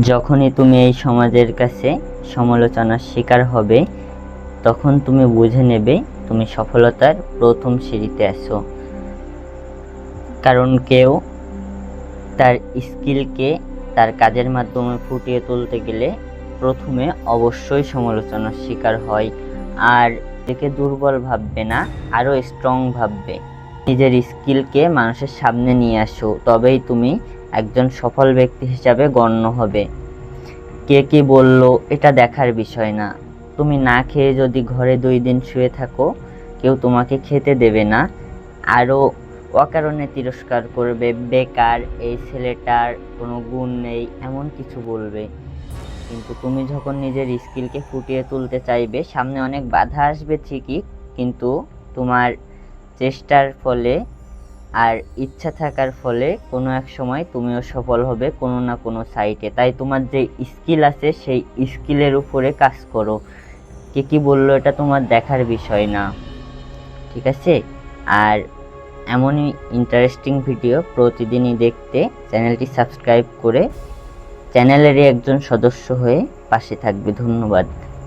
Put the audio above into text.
যখনই তুমি এই সমাজের কাছে সমালোচনার শিকার হবে, তখন তুমি বুঝে নেবে তুমি সফলতার প্রথম সিঁড়িতে আছো। কারণ কেউ তার স্কিলকে তার কাজের মাধ্যমে ফুটিয়ে তুলতে গেলে প্রথমে অবশ্যই সমালোচনার শিকার হয় আর একে দুর্বল ভাববে না, আরও স্ট্রং ভাববে। নিজের স্কিলকে মানুষের সামনে নিয়ে আসো, তবেই তুমি একজন সফল ব্যক্তি হিসাবে গণ্য হবে। কে কি বলল, এটা দেখার বিষয় না। তুমি না খেয়ে যদি ঘরে দুই দিন শুয়ে থাকো, কেউ তোমাকে খেতে দেবে না। আরও অকারণে তিরস্কার করবে, বেকার, এই ছেলেটার কোনো গুণ নেই, এমন কিছু বলবে। কিন্তু তুমি যখন নিজের স্কিলকে ফুটিয়ে তুলতে চাইবে, সামনে অনেক বাধা আসবে ঠিকই, কিন্তু তোমার চেষ্টার ফলে আর ইচ্ছা থাকার ফলে কোনো এক সময় তুমিও সফল হবে কোনো না কোনো সাইটে। তাই তোমার যে স্কিল আছে, সেই স্কিলের উপরে কাজ করো। কে কী বলল এটা তোমার দেখার বিষয় না। ঠিক আছে? আর এমনই ইন্টারেস্টিং ভিডিও প্রতিদিনই দেখতে চ্যানেলটি সাবস্ক্রাইব করে চ্যানেলেরই একজন সদস্য হয়ে পাশে থাকবে। ধন্যবাদ।